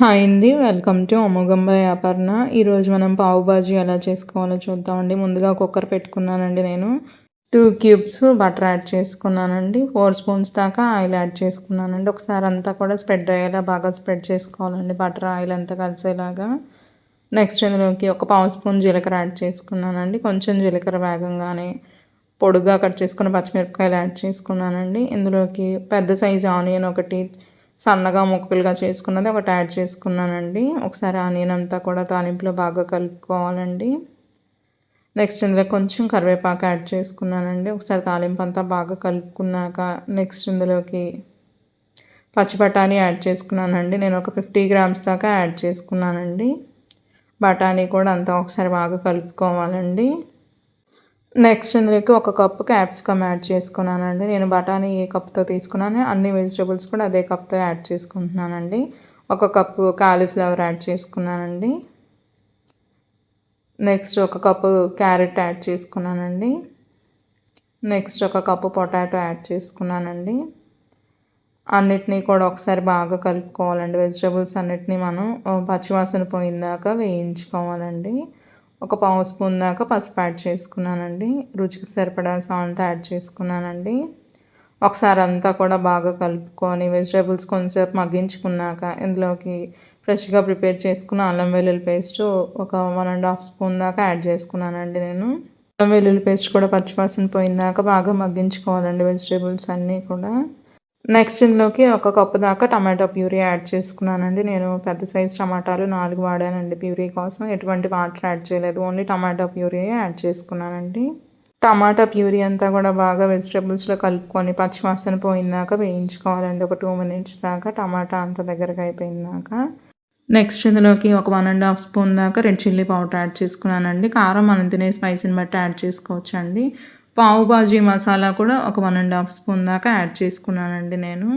Hi అండి welcome to అమోగంబ Aparna ఈరోజు మనం పావు బాజీ ఎలా చేసుకోవాలో చూద్దామండి. ముందుగా కుక్కర్ పెట్టుకున్నానండి నేను. టూ క్యూబ్స్ బటర్ యాడ్ చేసుకున్నానండి. ఫోర్ స్పూన్స్ దాకా ఆయిల్ యాడ్ చేసుకున్నానండి. ఒకసారి అంతా కూడా స్ప్రెడ్ అయ్యేలా బాగా స్ప్రెడ్ చేసుకోవాలండి బటర్ ఆయిల్ అంతా కలిసేలాగా. నెక్స్ట్ ఇందులోకి ఒక పావు స్పూన్ జీలకర్ర యాడ్ చేసుకున్నానండి. కొంచెం జీలకర్ర వేగంగానే పొడుగా కట్ చేసుకున్న పచ్చిమిరపకాయలు యాడ్ చేసుకున్నానండి. ఇందులోకి పెద్ద సైజు ఆనియన్ ఒకటి సన్నగా ముక్కలుగా చేసుకున్నది ఒకటి యాడ్ చేసుకున్నానండి. ఒకసారి ఆనియన్ అంతా కూడా తాలింపులో బాగా కలుపుకోవాలండి. నెక్స్ట్ ఇందులో కొంచెం కరివేపాకు యాడ్ చేసుకున్నానండి. ఒకసారి తాలింపు అంతా బాగా కలుపుకున్నాక నెక్స్ట్ ఇందులోకి పచ్చి బఠానీ యాడ్ చేసుకున్నానండి. నేను ఒక ఫిఫ్టీ గ్రామ్స్ దాకా యాడ్ చేసుకున్నానండి. బఠానీ కూడా అంతా ఒకసారి బాగా కలుపుకోవాలండి. నెక్స్ట్ ఇందులోకి ఒక కప్పు క్యాప్సికమ్ యాడ్ చేసుకున్నానండి. నేను బఠానీ ఏ కప్తో తీసుకున్నాను అన్ని వెజిటేబుల్స్ కూడా అదే కప్తో యాడ్ చేసుకుంటున్నానండి. ఒక కప్పు కాలీఫ్లవర్ యాడ్ చేసుకున్నానండి. నెక్స్ట్ ఒక కప్పు క్యారెట్ యాడ్ చేసుకున్నానండి. నెక్స్ట్ ఒక కప్పు పొటాటో యాడ్ చేసుకున్నానండి. అన్నిటినీ కూడా ఒకసారి బాగా కలుపుకోవాలండి. వెజిటేబుల్స్ అన్నిటినీ మనం పచ్చివాసన పోయిందాక వేయించుకోవాలండి. ఒక పావు స్పూన్ దాకా పసుపు యాడ్ చేసుకున్నానండి. రుచికి సరిపడా సాల్ట్ యాడ్ చేసుకున్నానండి. ఒకసారి అంతా కూడా బాగా కలుపుకొని వెజిటేబుల్స్ కొంచెంసేపు మగ్గించుకున్నాక ఇందులోకి ఫ్రెష్గా ప్రిపేర్ చేసుకున్న అల్లం వెల్లుల్లి పేస్ట్ ఒక వన్ అండ్ హాఫ్ స్పూన్ దాకా యాడ్ చేసుకున్నానండి నేను. అల్లం వెల్లుల్లి పేస్ట్ కూడా పచ్చివాసన పోయిందాక బాగా మగ్గించుకోవాలండి వెజిటేబుల్స్ అన్నీ కూడా. నెక్స్ట్ ఇందులోకి ఒక కప్పు దాకా టమాటో ప్యూరీ యాడ్ చేసుకున్నానండి. నేను పెద్ద సైజ్ టమాటాలు నాలుగు వాడానండి ప్యూరీ కోసం. ఎటువంటి వాటర్ యాడ్ చేయలేదు. ఓన్లీ టమాటో ప్యూరీ యాడ్ చేసుకున్నానండి. టమాటా ప్యూరీ అంతా కూడా బాగా వెజిటేబుల్స్లో కలుపుకొని పచ్చివాసన పోయిందాక వేయించుకోవాలండి. ఒక టూ మినిట్స్ దాకా టమాటా అంత దగ్గరగా అయిపోయిందాక నెక్స్ట్ ఇందులోకి ఒక వన్ అండ్ హాఫ్ స్పూన్ దాకా రెడ్ చిల్లీ పౌడర్ యాడ్ చేసుకున్నానండి. కారం మనం తినే స్పైసీని బట్టి యాడ్ చేసుకోవచ్చండి. పావు బాజీ మసాలా కూడా ఒక వన్ అండ్ హాఫ్ స్పూన్ దాకా యాడ్ చేసుకున్నానండి నేను.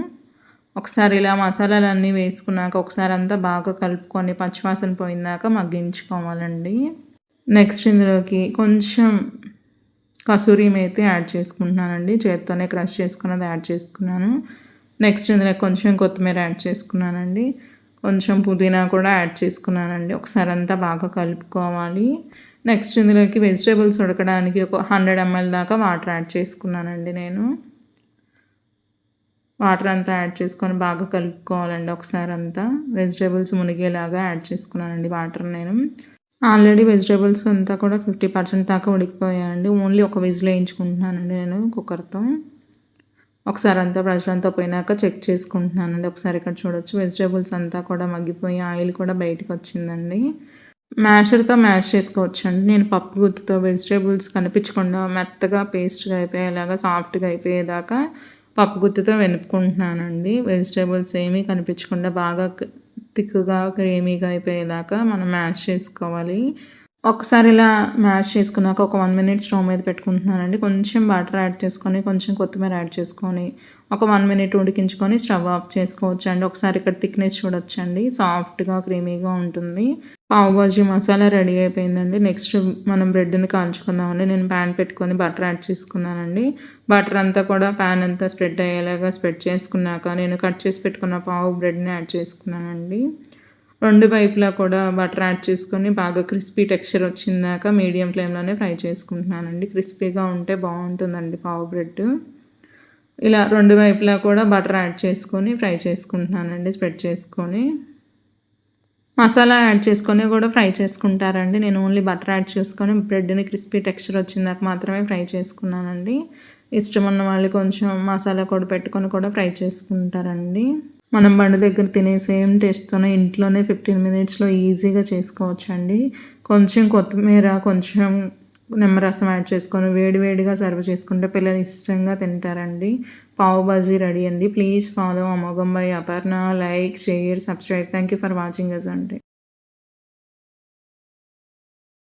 ఒకసారి ఇలా మసాలాలన్నీ వేసుకున్నాక ఒకసారి అంతా బాగా కలుపుకొని పచ్చివాసన పోయిందాక మగ్గించుకోవాలండి. నెక్స్ట్ ఇందులోకి కొంచెం కసూరి మేతి యాడ్ చేసుకుంటున్నానండి. చేత్తోనే క్రష్ చేసుకున్నది యాడ్ చేసుకున్నాను. నెక్స్ట్ ఇందులో కొంచెం కొత్తిమీర యాడ్ చేసుకున్నానండి. కొంచెం పుదీనా కూడా యాడ్ చేసుకున్నానండి. ఒకసారి అంతా బాగా కలుపుకోవాలి. నెక్స్ట్ ఇందులోకి వెజిటేబుల్స్ ఉడకడానికి ఒక హండ్రెడ్ ఎంఎల్ దాకా వాటర్ యాడ్ చేసుకున్నానండి నేను. వాటర్ అంతా యాడ్ చేసుకొని బాగా కలుపుకోవాలండి ఒకసారి అంతా. వెజిటేబుల్స్ మునిగేలాగా యాడ్ చేసుకున్నానండి వాటర్ నేను. ఆల్రెడీ వెజిటేబుల్స్ అంతా కూడా ఫిఫ్టీ పర్సెంట్ దాకా ఉడికిపోయాయండి. ఓన్లీ ఒక విజిల్ వేయించుకుంటున్నానండి నేను కుక్కర్తో. ఒకసారి అంతా ప్రెషర్ అంతా పోయినాక చెక్ చేసుకుంటున్నానండి. ఒకసారి ఇక్కడ చూడొచ్చు. వెజిటేబుల్స్ అంతా కూడా మగ్గిపోయి ఆయిల్ కూడా బయటకు వచ్చిందండి. మ్యాషర్తో మ్యాష్ చేసుకోవచ్చు అండి నేను పప్పు గుత్తుతో వెజిటేబుల్స్ కనిపించకుండా మెత్తగా పేస్ట్గా అయిపోయేలాగా సాఫ్ట్గా అయిపోయేదాకా పప్పు గుత్తుతో వెనుపుకుంటున్నానండి వెజిటేబుల్స్ ఏమీ కనిపించకుండా బాగా థిక్గా క్రీమీగా అయిపోయేదాకా మనం మ్యాష్ చేసుకోవాలి. ఒకసారి ఇలా మ్యాష్ చేసుకున్నాక ఒక వన్ మినిట్ స్టవ్ మీద పెట్టుకుంటున్నానండి. కొంచెం వాటర్ యాడ్ చేసుకొని కొంచెం కొత్తిమీర యాడ్ చేసుకొని ఒక వన్ మినిట్ ఉడికించుకొని స్టవ్ ఆఫ్ చేసుకోవచ్చు అండి ఒకసారి ఇక్కడ థిక్నెస్ చూడొచ్చండి. సాఫ్ట్గా క్రీమీగా ఉంటుంది. పావుబాజీ మసాలా రెడీ అయిపోయిందండి. నెక్స్ట్ మనం బ్రెడ్ని కాల్చుకుందామండి. నేను ప్యాన్ పెట్టుకొని బటర్ యాడ్ చేసుకున్నానండి. బటర్ అంతా కూడా ప్యాన్ అంతా స్ప్రెడ్ అయ్యేలాగా స్ప్రెడ్ చేసుకున్నాక నేను కట్ చేసి పెట్టుకున్న పావు బ్రెడ్ని యాడ్ చేసుకున్నానండి. రెండు వైపులా కూడా బటర్ యాడ్ చేసుకొని బాగా క్రిస్పీ టెక్స్చర్ వచ్చిందాక మీడియం ఫ్లేమ్లోనే ఫ్రై చేసుకుంటున్నానండి. క్రిస్పీగా ఉంటే బాగుంటుందండి పావు బ్రెడ్ ఇలా రెండు వైపులా కూడా బటర్ యాడ్ చేసుకొని ఫ్రై చేసుకుంటున్నానండి స్ప్రెడ్ చేసుకొని. మసాలా యాడ్ చేసుకొని కూడా ఫ్రై చేసుకుంటారండి. నేను ఓన్లీ బటర్ యాడ్ చేసుకొని బ్రెడ్ని క్రిస్పీ టెక్స్చర్ వచ్చిందాక మాత్రమే ఫ్రై చేసుకున్నానండి. ఇష్టం ఉన్న వాళ్ళు కొంచెం మసాలా కూడా పెట్టుకొని కూడా ఫ్రై చేసుకుంటారండి. మనం బండి దగ్గర తినే సేమ్ టేస్ట్తోనే ఇంట్లోనే ఫిఫ్టీన్ మినిట్స్లో ఈజీగా చేసుకోవచ్చు అండి కొంచెం కొత్తిమీర కొంచెం నిమ్మరసం యాడ్ చేసుకొని వేడివేడిగా సర్వ్ చేసుకుంటే పిల్లలు ఇష్టంగా తింటారండి. పావు బాజీ రెడీ అండి. ప్లీజ్ ఫాలో అమోఘం by Aparna. Like share subscribe. Thank you for watching us అండి.